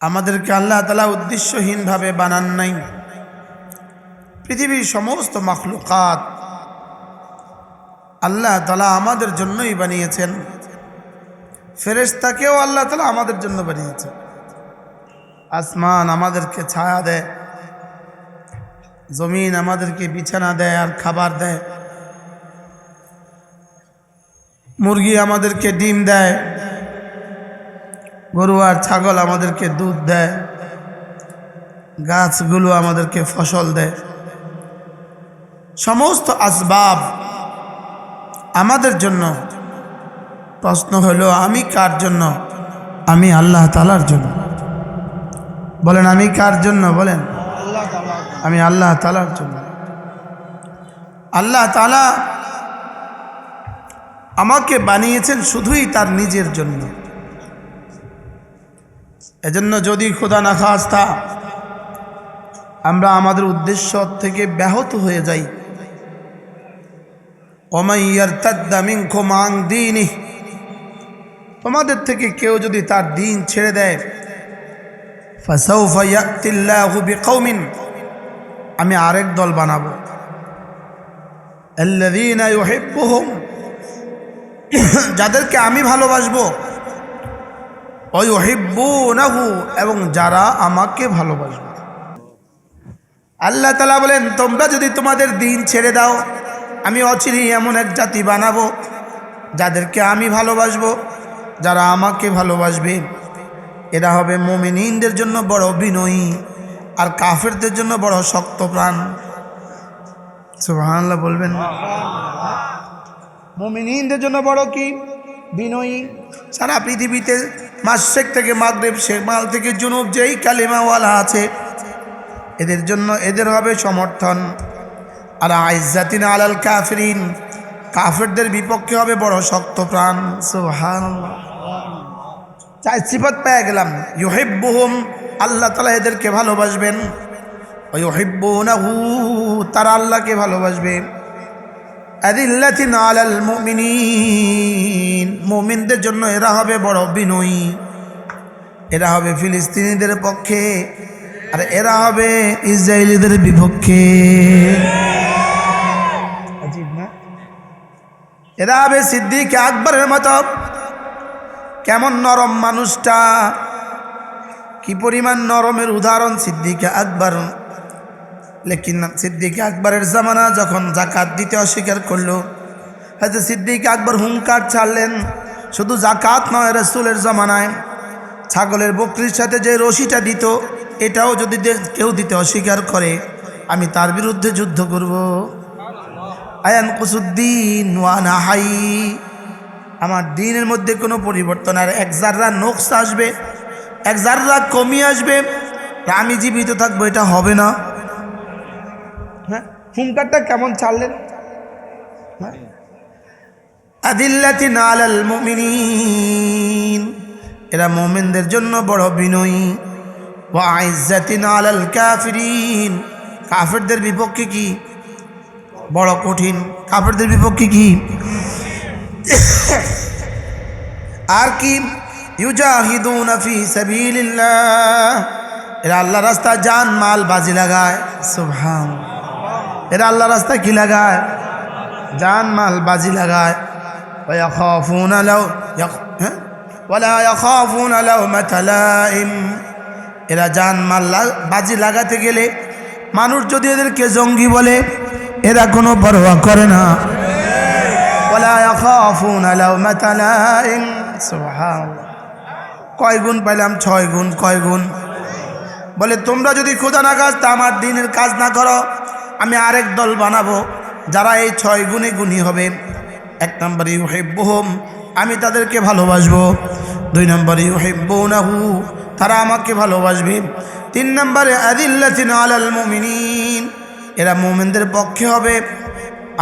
আমাদেরকে আল্লাহ তালা উদ্দেশ্যহীনভাবে বানান নাই। পৃথিবীর সমস্ত মখলুকাত আল্লাহ তালা আমাদের জন্যই বানিয়েছেন। ফেরেশতাকেও আল্লাহ তালা আমাদের জন্য বানিয়েছেন। আসমান আমাদেরকে ছায়া দেয়, জমিন আমাদেরকে বিছানা দেয় আর খাবার দেয়। মুরগি আমাদেরকে ডিম দেয়। গরু আর ছাগল আমাদেরকে দুধ দেয়, গাছগুলো আমাদেরকে ফসল দেয়। সমস্ত আসবাব আমাদের জন্য। প্রশ্ন হলো, আমি কার জন্য? আমি আল্লাহ তালার জন্য। বলেন, আমি কার জন্য? বলেন, আমি আল্লাহ তালার জন্য। আল্লাহ তালা আমাকে বানিয়েছেন শুধুই তার নিজের জন্য। এজন্য যদি খোদা না খাস্তা, আমরা আমাদের উদ্দেশ্য থেকে ব্যাহত হয়ে যাই। ওমাইয়ার তাদ্দামিং খোমাং দিনই তোমাদের থেকে কেউ যদি তার দিন ছেড়ে দেয় ফাসাউফাইয়াতিল্লাহু বিকৌমিন আমি আরেক দল বানাবো। যাদেরকে আমি ভালোবাসবো অহিব্বুনাহু এবং যারা আমাকে ভালোবাসবে। আল্লাহ তালা বলেন, তোমরা যদি তোমাদের দিন ছেড়ে দাও, আমি অচিরি এমন এক জাতি বানাবো, যাদেরকে আমি ভালোবাসবো, যারা আমাকে ভালোবাসবে। এরা হবে মোমিনদের জন্য বড় বিনয়ী, আর কাফেরদের জন্য বড় শক্ত প্রাণ। সুবহানাল্লাহ বলবেন। মোমিনদের জন্য বড় কি? বিনয়ী। সারা পৃথিবীতে মাসেক থেকে মাগরেব শেমাল থেকে জুনুব, যেই কালিমাওয়ালা আছে, এদের জন্য এদের হবে সমর্থন। আর আইজাতিন আলাল কাফরিন, কাফেরদের বিপক্ষে হবে বড় শক্ত প্রাণ। সুহান চাই সিফত পেয়ে গেলাম। ইউহিব্বুহুম, আল্লাহ তালা এদেরকে ভালোবাসবেন। ইউহিব্বুনাহু, তারা আল্লাহকে ভালোবাসবে। আলাল মুমিনদের জন্য এরা হবে বড় বিনয়ী। এরা হবে ফিলিস্তিনিদের পক্ষে, আর এরা হবে ইসরায়েলিদের বিপক্ষে। এরা হবে সিদ্দিক আকবরের মতো। কেমন নরম মানুষটা, কি পরিমাণ নরমের উদাহরণ সিদ্দিক আকবর লেকিন সিদ্দিক আকবরের জামানা যখন জাকাত দিতে অস্বীকার করল হয়তো সিদ্দিক আকবর হুঙ্কার ছাড়লেন, শুধু জাকাত নয়, রসুলের জামানায়। ছাগলের বকরির সাথে যে রশিটা দিত, এটাও যদি কেউ দিতে অস্বীকার করে, আমি তার বিরুদ্ধে যুদ্ধ করব। আয়ান কুসুদ্দিন ওয়ানা হাই আমার দিনের মধ্যে কোনো পরিবর্তন আর এক জাররা নোকস আসবে, এক জাররা কমিয়ে আসবে আমি জীবিত থাকব, এটা হবে না। হুঙ্কারটা কেমন ছাড়লেন? হ্যাঁ? এরা মোমেনদের জন্য বড় বিনয়ী। ও আইজাতিন আলাল কাফিরিন। কাফেরদের বিপক্ষে কি বড় কঠিন? কাফেরদের বিপক্ষে কি? আর কি? ইউজাহিদুন এরা আল্লাহ রাস্তায় জান মাল বাজি লাগায়। সুবহান। এরা আল্লাহ রাস্তায় কি লাগায় জান মাল বাজি লাগায় ويخافون لو يخ... ها؟ ولا يخافون لومة لائم এরা জান মাল লা- বাজি লাগাতে গেলে মানুষ যদি এদেরকে জঙ্গি বলে এরা কোনো পরোয়া করে না ولا يخافون لومة لائم سبحان الله কয় গুণ পাইলাম ছয় গুণ কয় গুণ বলে তোমরা যদি খোদা না কাজ তা আমার দিনের কাজ না করো আমি আরেক দল বানাবো, যারা এই ছয় গুণে গুণী হবে। এক নম্বর ইউহিব্বুহুম, আমি তাদেরকে ভালোবাসবো। দুই নম্বর ইউহিব্বুনাহু, তারা আমাকে ভালোবাসবে। তিন নম্বরে আদিল্লাতিন আলাল মুমিনিন, এরা মুমিনদের পক্ষে হবে।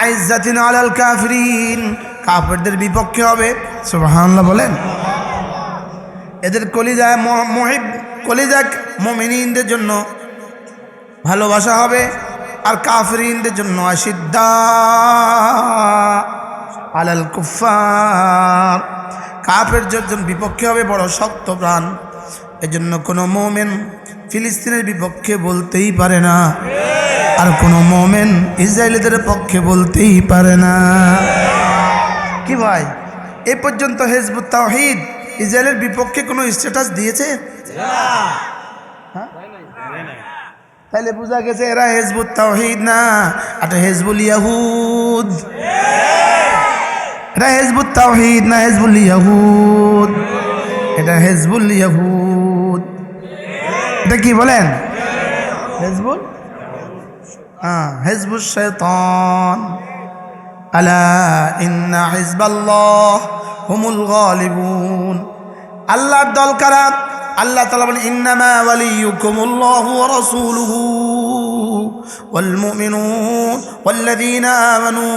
আইজাতিন আলাল কাফরিন, কাফেরদের বিপক্ষে হবে। সুবহানাল্লাহ বলেন। এদের কলিজায় মহিব কলিজাক মমিনদের জন্য ভালোবাসা হবে। আর কাফরিনদের জন্য আসিদ্দা আলাল কুফার কাফের জন বিপক্ষে হবে বড় শক্ত প্রাণ। এজন্য কোনো মোমেন ফিলিস্তিনের বিপক্ষে বলতেই পারে না। আর কোনো মোমেন ইসরায়েলিদের পক্ষে বলতেই পারে না। কি ভাই? এ পর্যন্ত হেজবুত তাওহিদ ইসরায়েলের বিপক্ষে কোনো স্ট্যাটাস দিয়েছে? তাহলে বোঝা গেছে এরা হেজবুত তাওহিদ না এটা হেজবুল ইয়াহুদ। এটা হেজবুত তাওহিদ না, হেজবুল ইয়াহুদ। এটা হেজবুল ইয়াহুদ। এটা কি বলেন? হেজবুল? হ্যাঁ হেজবুল শৈতান আলা ইন্না হিজবাল্লাহ হুমুল গালিবুন। আল্লাহর দল কারা? আল্লাহ তাআলা বলেন ইন্নামা ওয়ালিয়ুকুমুল্লাহু ওয়া রাসূলুহু ওয়াল মুমিনুন ওয়াল্লাযীনা আমানু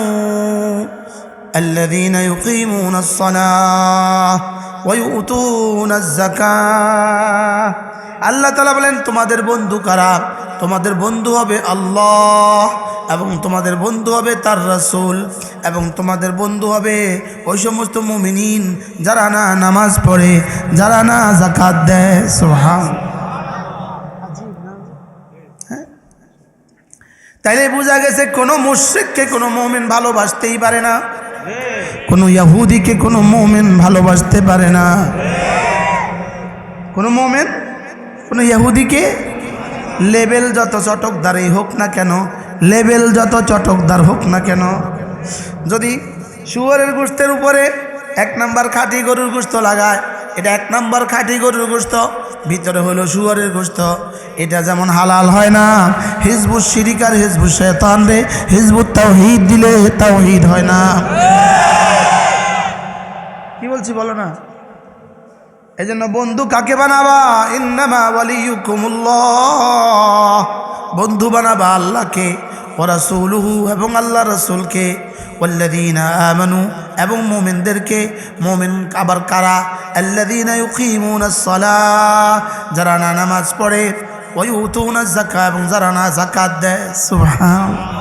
الذين يقيمون الصلاة ويؤتون الزكاة আল্লাহ তালা বলেন, তোমাদের বন্ধু কারা? তোমাদের বন্ধু হবে আল্লাহ এবং তোমাদের বন্ধু হবে তার রাসূল এবং তোমাদের বন্ধু হবে ওই সমস্ত মুমিনিন যারা না নামাজ পড়ে, যারা না জাকাত দেয়। সোহান তাইলে বোঝা গেছে কোনো মুশ্রিককে কোনো মোমেন ভালোবাসতেই পারে না। কোনো ইয়াহুদিকে কোনো মোমেন ভালোবাসতে পারে না। কোনো মোমেন কোনো ইহুদিকে লেবেল যত চটকদারই হোক না কেন, লেবেল যত চটকদার হোক না কেন, যদি শুয়ারের গোস্তের উপরে এক নাম্বার খাঁটি গরুর গোস্ত লাগায়, এটা এক নাম্বার খাঁটি গরুর গোস্ত ভিতরে হলো শুয়ারের গোস্ত এটা যেমন হালাল হয় না হিজবুত শিরিকার হিজবুত শেতান রে, হিজবুত তাওহীদ দিলে তাওহীদ হয় না। কি বলছি বলো না? এই জন্য বন্ধু কাকে বানাবা? ইন্নামা ওয়ালিয়ুকুমুল্লাহ। বন্ধু বানাবা আল্লাহকে ও রাসূলুহু এবং আল্লাহ রসুলকে। আমানু এবং মুমিনদেরকে। মুমিন আবার কারা? আল্লাযীনা যারা না নামাজ পড়ে, ওয়া ইউতুনাজ যাকাত এবং যারা না যাকাত দেয়। সুবহান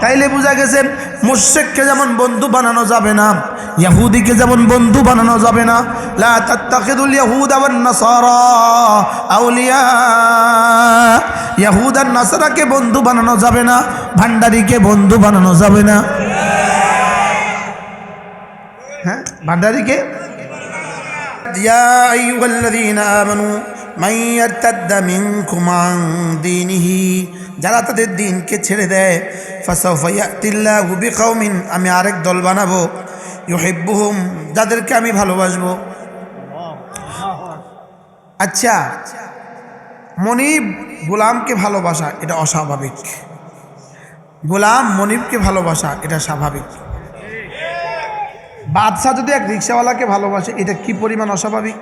তাইলে বোঝা গেছে মুশেককে যেমন বন্ধু বানানো যাবে না, ইয়াহুদিকে যেমন বন্ধু বানানো যাবে না, লা তাত্তাখিদুল ইয়াহুদ ওয়ান নাসারা আউলিয়া। ইয়াহুদ আর নাসারাকে বন্ধু বানানো যাবে না, ভান্ডারিকে বন্ধু বানানো যাবে না। হ্যাঁ ভান্ডারিকে? ইয়া আইয়ুহাল্লাযীনা আমানু যারা তাদের দিনকে ছেড়ে দেয়, ফাসাউফা ইয়াতিল্লাহু বিকাউমিন আমি আরেক দল বানাবো, ইউহিব্বুহুম, যাদেরকে আমি ভালোবাসবো। আচ্ছা মনিব গোলামকে ভালোবাসা, এটা অস্বাভাবিক। গোলাম মনিবকে ভালোবাসা, এটা স্বাভাবিক। বাদশাহ যদি এক রিক্সাওয়ালাকে ভালোবাসে, এটা কি পরিমাণ অস্বাভাবিক?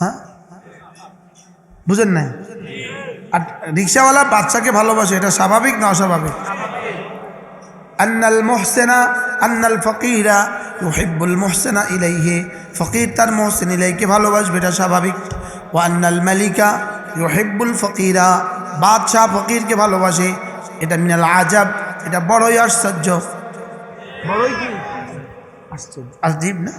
হ্যাঁ? বুঝেন না আর রিক্সাওয়ালা বাচ্চাকে ভালোবাসে এটা স্বাভাবিক না অস্বাভাবিক? আন্নাল মোহসেনা আন্নাল ফকিরা ইউহিব্বুল মোহসেনা ইলাইহে। ফকির তার মোহসেন ইলাইকে ভালোবাসবে এটা স্বাভাবিক। ও আন্নাল মালিকা ইউহিব্বুল ফকিরা বাদশাহ ফকিরকে ভালোবাসে এটা মিনাল আজাব এটা বড়ই আশ্চর্য। বড়ই কি? আশ্চর্য। আজীব না?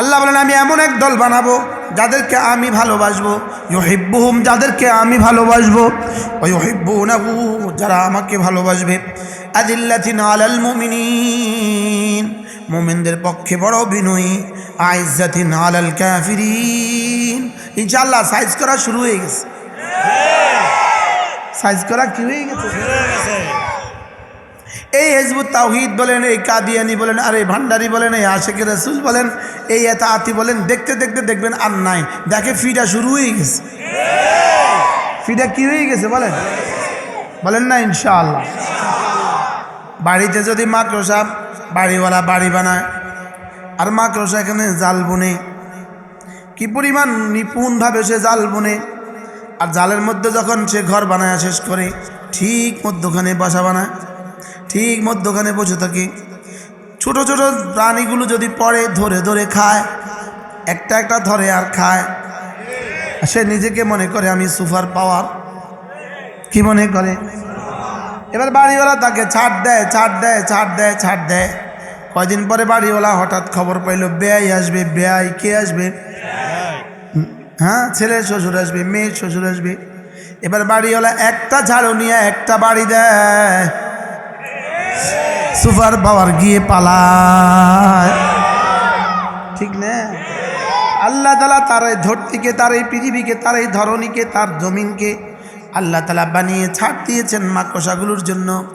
আল্লাহ বলেন, আমি এমন এক দল বানাবো যাদেরকে আমি ভালোবাসবো। ইহিব্বুহুম যাদেরকে আমি ভালোবাসবো। ইহিব্বুনাহু যারা আমাকে ভালোবাসবে। আদিল্লাথিন আলাল মুমিনিন, মুমিনদের পক্ষে বড় বিনয়ী। আইজ্জাতিন আলাল কাফিরিন। ইনশাআল্লাহ সাইজ করা শুরু হয়ে গেছে। সাইজ করা কি হয়ে গেছে। এই হেজবুত তাওহিদ বলেন, এই কাদিয়ানি বলেন, আর এই ভান্ডারি বলেন, এই আশেখ রসুল বলেন, এই এতা আতি বলেন, দেখতে দেখতে দেখবেন আর নাই। দেখে ফিডা শুরু হয়ে গেছে। ফিডা কি হয়ে গেছে বলেন? বলেন না, ইনশাআল্লাহ। বাড়িতে যদি মাকড়সা, বাড়িওয়ালা বাড়ি বানায়, আর মাকড়সা এখানে জাল বুনে, কি পরিমাণ নিপুণভাবে সে জাল বুনে, আর জালের মধ্যে যখন সে ঘর বানায়, শেষ করে ঠিক মধ্যখানে বাসা বানায় ঠিক মধ্যখানে বসে থাকি। ছোট ছোট প্রাণীগুলো যদি পড়ে, ধরে ধরে খায়, একটা একটা ধরে আর খায়। সে নিজেকে মনে করে আমি সুপার পাওয়ার। কি মনে করে? এবার বাড়িওয়ালা তাকে ছাড় দেয় ছাড় দেয় ছাড় দেয় ছাড় দেয়। কয়দিন পরে বাড়িওয়ালা হঠাৎ খবর পাইলো, বেয়াই আসবে, বেয়াই কে আসবে? হ্যাঁ ছেলে শ্বশুর আসবে, মেয়ে শ্বশুর আসবে। এবার বাড়িওয়ালা একটা ঝাড়ু নিয়ে একটা বাড়ি দেয়। সুপার পাওয়ার গিয়ে পালায়। ঠিক না? আল্লাহ তালা তার এই ধরতিকে, তার এই পৃথিবীকে, তার এই ধরনীকে তার জমিনকে আল্লাহ তালা বানিয়ে ছাড় দিয়েছেন মাকসাগুলোর জন্য।